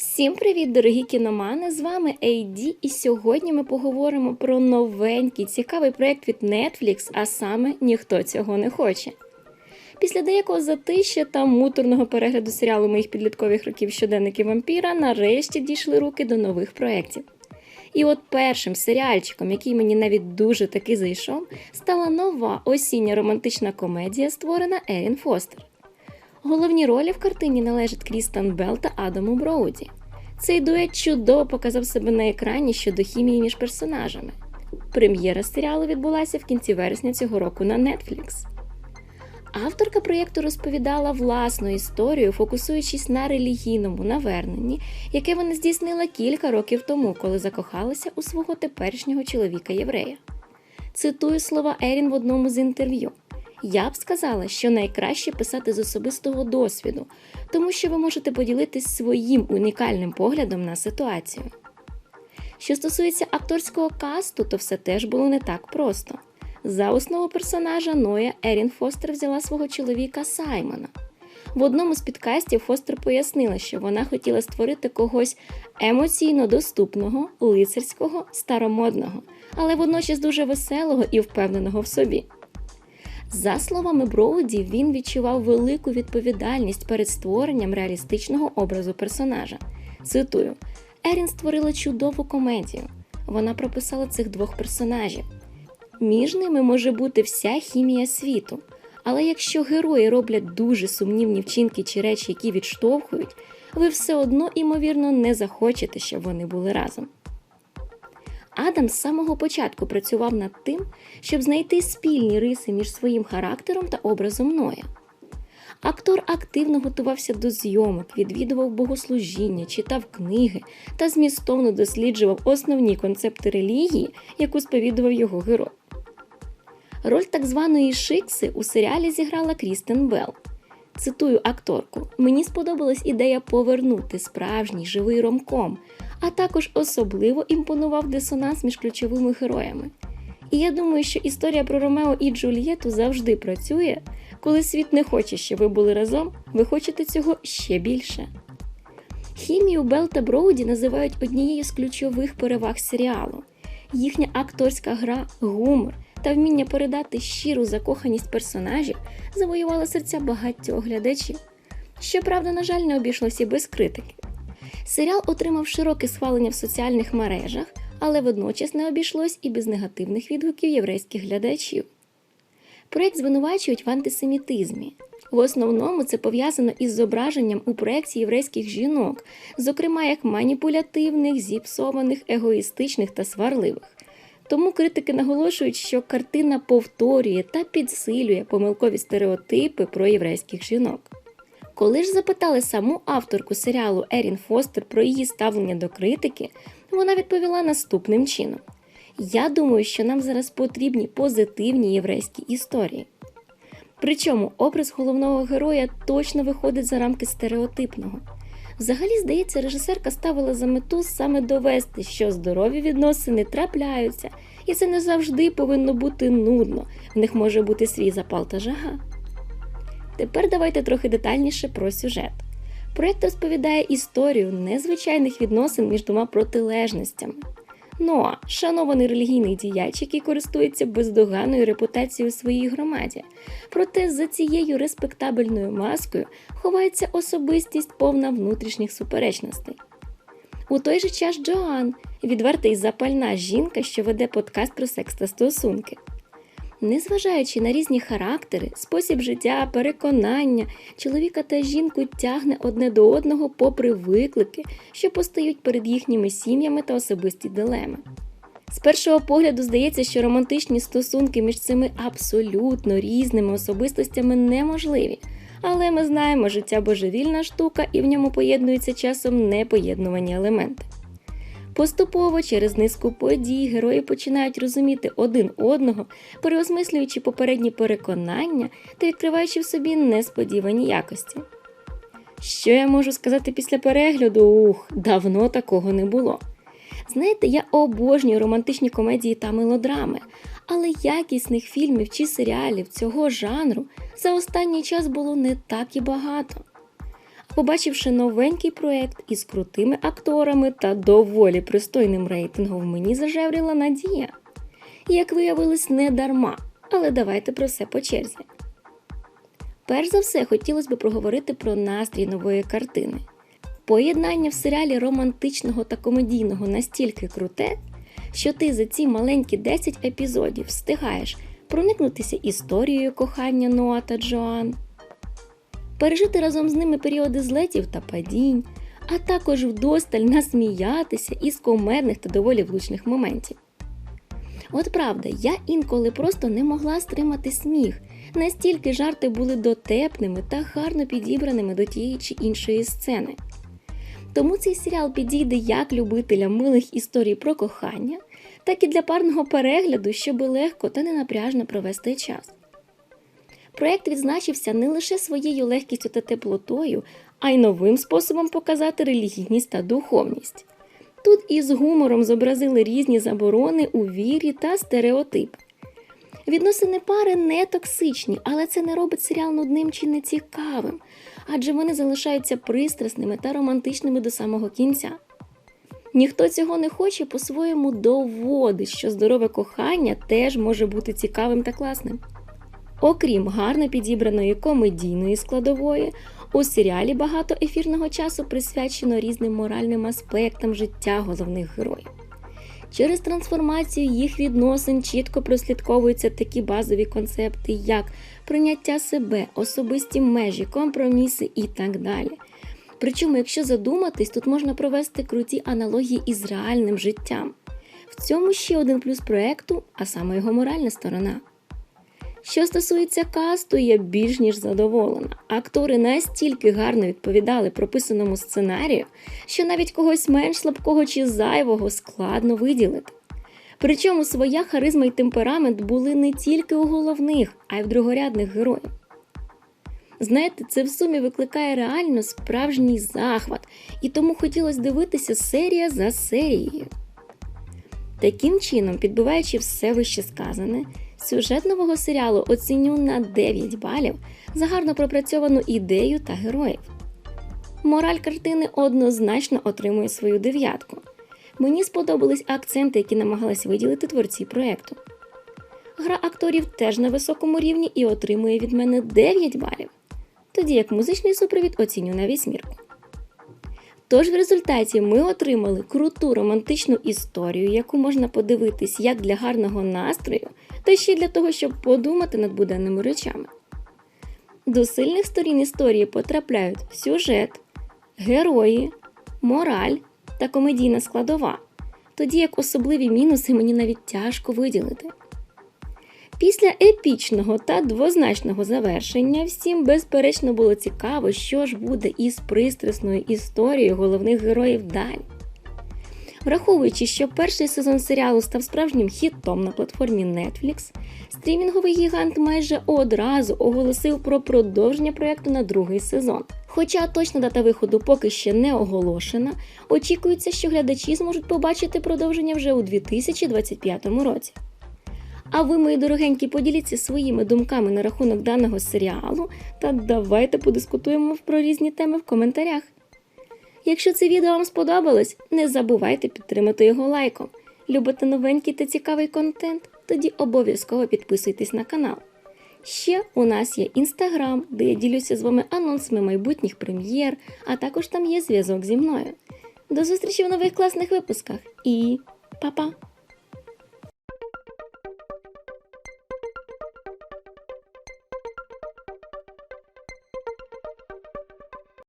Всім привіт, дорогі кіномани! З вами AD, і сьогодні ми поговоримо про новенький цікавий проєкт від Netflix, а саме ніхто цього не хоче. Після деякого затища та муторного перегляду серіалу моїх підліткових років щоденники вампіра нарешті дійшли руки до нових проєктів. І от першим серіальчиком, який мені навіть дуже таки зайшов, стала нова осіння романтична комедія, створена Ерін Фостер. Головні ролі в картині належать Крістан Белл та Адаму Броуді. Цей дует чудово показав себе на екрані щодо хімії між персонажами. Прем'єра серіалу відбулася в кінці вересня цього року на Netflix. Авторка проєкту розповідала власну історію, фокусуючись на релігійному наверненні, яке вона здійснила кілька років тому, коли закохалася у свого теперішнього чоловіка єврея. Цитую слова Ерін в одному з інтерв'ю. Я б сказала, що найкраще писати з особистого досвіду, тому що ви можете поділитись своїм унікальним поглядом на ситуацію. Що стосується акторського касту, то все теж було не так просто. За основу персонажа Ноя Ерін Фостер взяла свого чоловіка Саймона. В одному з підкастів Фостер пояснила, що вона хотіла створити когось емоційно доступного, лицарського, старомодного, але водночас дуже веселого і впевненого в собі. За словами Броуді, він відчував велику відповідальність перед створенням реалістичного образу персонажа. Цитую: Ерін створила чудову комедію. Вона прописала цих двох персонажів. Між ними може бути вся хімія світу. Але якщо герої роблять дуже сумнівні вчинки чи речі, які відштовхують, ви все одно, імовірно, не захочете, щоб вони були разом. Адам з самого початку працював над тим, щоб знайти спільні риси між своїм характером та образом Ноя. Актор активно готувався до зйомок, відвідував богослужіння, читав книги та змістовно досліджував основні концепти релігії, яку сповідував його герой. Роль так званої Шикси у серіалі зіграла Крістен Белл. Цитую акторку: мені сподобалась ідея повернути справжній живий ромком, а також особливо імпонував дисонанс між ключовими героями. І я думаю, що історія про Ромео і Джульєту завжди працює, коли світ не хоче, щоб ви були разом, ви хочете цього ще більше. Хімію Бел та Броуді називають однією з ключових переваг серіалу. Їхня акторська гра, гумор та вміння передати щиру закоханість персонажів завоювали серця багатьох глядачів. Щоправда, на жаль, не обійшлося без критики. Серіал отримав широке схвалення в соціальних мережах, але водночас не обійшлось і без негативних відгуків єврейських глядачів. Проєкт звинувачують в антисемітизмі. В основному це пов'язано із зображенням у проєкті єврейських жінок, зокрема як маніпулятивних, зіпсованих, егоїстичних та сварливих. Тому критики наголошують, що картина повторює та підсилює помилкові стереотипи про єврейських жінок. Коли ж запитали саму авторку серіалу Ерін Фостер про її ставлення до критики, вона відповіла наступним чином: Я думаю, що нам зараз потрібні позитивні єврейські історії. Причому образ головного героя точно виходить за рамки стереотипного. Взагалі, здається, режисерка ставила за мету саме довести, що здорові відносини трапляються, і це не завжди повинно бути нудно, в них може бути свій запал та жага. Тепер давайте трохи детальніше про сюжет. Проєкт розповідає історію незвичайних відносин між двома протилежностями. Ноа шанований релігійний діяч, який користується бездоганною репутацією у своїй громаді. Проте за цією респектабельною маскою ховається особистість повна внутрішніх суперечностей. У той же час Джоан відверта і запальна жінка, що веде подкаст про секс та стосунки. Незважаючи на різні характери, спосіб життя, переконання, чоловіка та жінку тягне одне до одного попри виклики, що постають перед їхніми сім'ями та особисті дилеми. З першого погляду здається, що романтичні стосунки між цими абсолютно різними особистостями неможливі, але ми знаємо, життя божевільна штука і в ньому поєднуються часом непоєднувані елементи. Поступово через низку подій герої починають розуміти один одного, переосмислюючи попередні переконання та відкриваючи в собі несподівані якості. Що я можу сказати після перегляду? Ух, давно такого не було. Знаєте, я обожнюю романтичні комедії та мелодрами, але якісних фільмів чи серіалів цього жанру за останній час було не так і багато. Побачивши новенький проект із крутими акторами та доволі пристойним рейтингом, мені зажевріла надія. Як виявилось, не дарма, але давайте про все по черзі. Перш за все, хотілося б проговорити про настрій нової картини. Поєднання в серіалі романтичного та комедійного настільки круте, що ти за ці маленькі 10 епізодів встигаєш проникнутися історією кохання Ноа та Джоан, пережити разом з ними періоди злетів та падінь, а також вдосталь насміятися із комедних та доволі влучних моментів. От правда, я інколи просто не могла стримати сміх, настільки жарти були дотепними та гарно підібраними до тієї чи іншої сцени. Тому цей серіал підійде як любителям милих історій про кохання, так і для парного перегляду, щоб легко та ненапряжно провести час. Проєкт відзначився не лише своєю легкістю та теплотою, а й новим способом показати релігійність та духовність. Тут із гумором зобразили різні заборони у вірі та стереотипи. Відносини пари не токсичні, але це не робить серіал нудним чи нецікавим, адже вони залишаються пристрасними та романтичними до самого кінця. Ніхто цього не хоче по-своєму доводить, що здорове кохання теж може бути цікавим та класним. Окрім гарно підібраної комедійної складової, у серіалі багато ефірного часу присвячено різним моральним аспектам життя головних героїв. Через трансформацію їх відносин чітко прослідковуються такі базові концепти, як прийняття себе, особисті межі, компроміси і так далі. Причому, якщо задуматись, тут можна провести круті аналогії із реальним життям. В цьому ще один плюс проекту, а саме його моральна сторона. Що стосується касту, я більш ніж задоволена. Актори настільки гарно відповідали прописаному сценарію, що навіть когось менш слабкого чи зайвого складно виділити. Причому своя харизма і темперамент були не тільки у головних, а й в другорядних героїв. Знаєте, це в сумі викликає реально справжній захват, і тому хотілося дивитися серія за серією. Таким чином, підбиваючи все вище сказане, сюжет нового серіалу оціню на 9 балів за гарно пропрацьовану ідею та героїв. Мораль картини однозначно отримує свою дев'ятку. Мені сподобались акценти, які намагалися виділити творці проєкту. Гра акторів теж на високому рівні і отримує від мене 9 балів, тоді як музичний супровід оціню на вісьмірку. Тож в результаті ми отримали круту романтичну історію, яку можна подивитись як для гарного настрою, та ще й для того, щоб подумати над буденними речами. До сильних сторін історії потрапляють сюжет, герої, мораль та комедійна складова, тоді як особливі мінуси мені навіть тяжко виділити. Після епічного та двозначного завершення всім безперечно було цікаво, що ж буде із пристрасною історією головних героїв далі. Враховуючи, що перший сезон серіалу став справжнім хітом на платформі Netflix, стрімінговий гігант майже одразу оголосив про продовження проєкту на другий сезон. Хоча точна дата виходу поки ще не оголошена, очікується, що глядачі зможуть побачити продовження вже у 2025 році. А ви, мої дорогенькі, поділіться своїми думками на рахунок даного серіалу та давайте подискутуємо про різні теми в коментарях. Якщо це відео вам сподобалось, не забувайте підтримати його лайком. Любите новенький та цікавий контент? Тоді обов'язково підписуйтесь на канал. Ще у нас є інстаграм, де я ділюся з вами анонсами майбутніх прем'єр, а також там є зв'язок зі мною. До зустрічі в нових класних випусках і па-па!